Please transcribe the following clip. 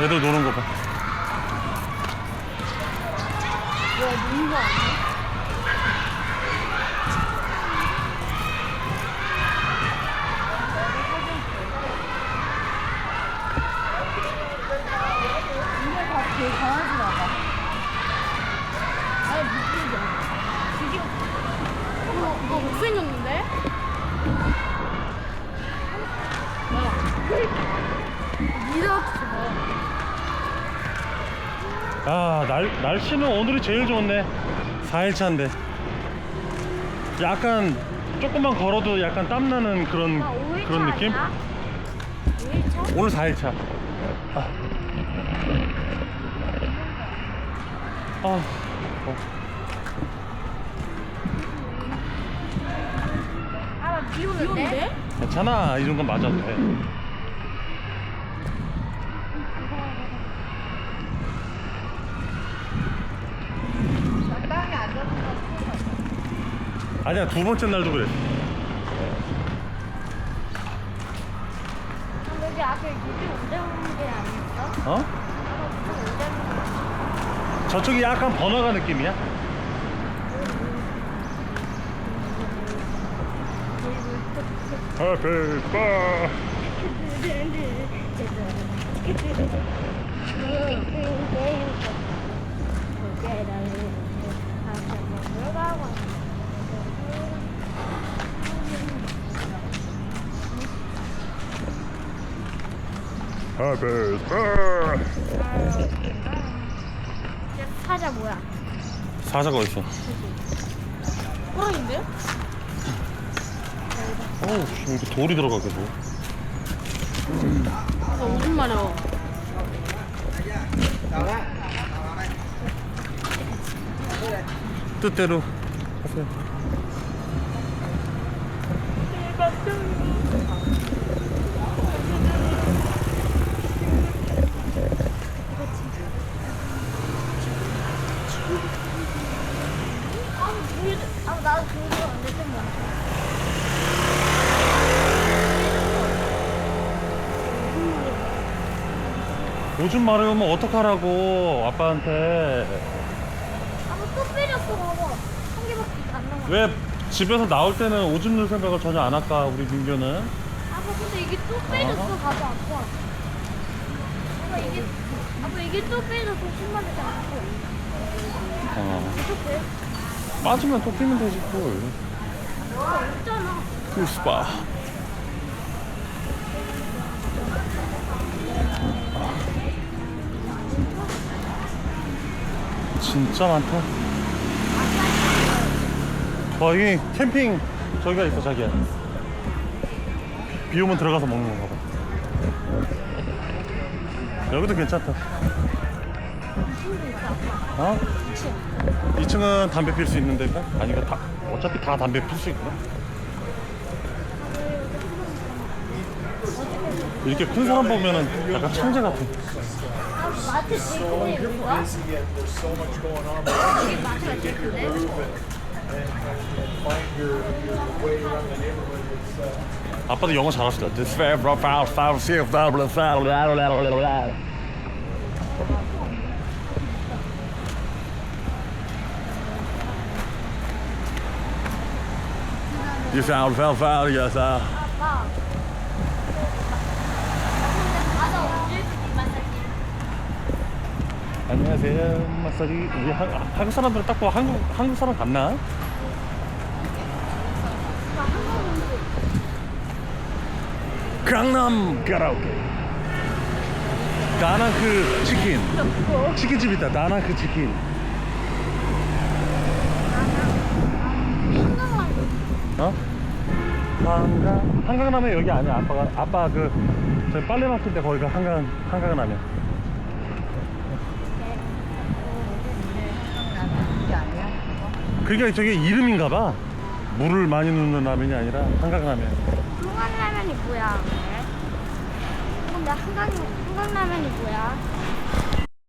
애들 노는 거 봐. 뭐야 노는 거 아니야? 다그 강아지 나가. 아예 못생겨. 드디어. 어머, 이거 못생겼는데? 아, 날, 날씨는 오늘이 제일 좋네. 4일차인데. 약간, 조금만 걸어도 약간 땀나는 그런, 아, 5일차 그런 느낌? 아니야? 5일차? 오늘 4일차. 아. 아, 어. 아, 비 오는데? 괜찮아. 이 정도는 맞아도 돼. 아니야, 두 번째 날도 그래. 여기 앞에 유리 운전하는 게 아니었어? 어? 저쪽이 약간 번화가 느낌이야? 해피 바해 피바 사자 뭐야? 사자가 어딨어? 호랑인데? 어우 씨, 이렇게 돌이 들어가 계속 아, 무슨 말이야? 뜻대로 하세요 아, 나도 안돼 좀. 오줌 마려우면 어떡하라고 아빠한테 아, 뭐또 빼렸어, 봐봐. 한 개밖에 안 남아. 왜 집에서 나올 때는 오줌 넣을 생각을 전혀 안 할까 우리 민규는 아빠, 근데 이게 또 빼졌어, 봐봐, 아빠. 아빠, 이게, 아빠, 이게 또 빼졌어, 신발이 않고. 어. 어떡해? 빠지면 또 끼면 되지 뭘. 풀스파 진짜 많다. 와 여기 캠핑 저기가 있어 자기야. 비 오면 들어가서 먹는 건가 봐. 여기도 괜찮다 어? 2층은 담배 필 수 있는 데가? 아니 가 다, 어차피 다 담배 필 수 있구나 이렇게 큰 사람 보면은 약간 천재 아. It's, uh, 아빠도 영어 있다 You sound fell foul, yes, 마사지? 안녕하세요, 마사지. 우리 한, 한국 사람들은 딱 봐. 한국 한국 사람 같나? 강남 가라오케. 나나크 치킨. 치킨집 있다. 나나크 치킨. 어? 한강 한강라면 여기 아니야. 아빠가 아빠 그 저희 빨래 맡을 때 거기가 한강 한강라면. 그게 저게 이름인가 봐. 물을 많이 넣는 라면이 아니라 한강라면. 한강라면이 뭐야? 근데 한강 한강라면이 뭐야?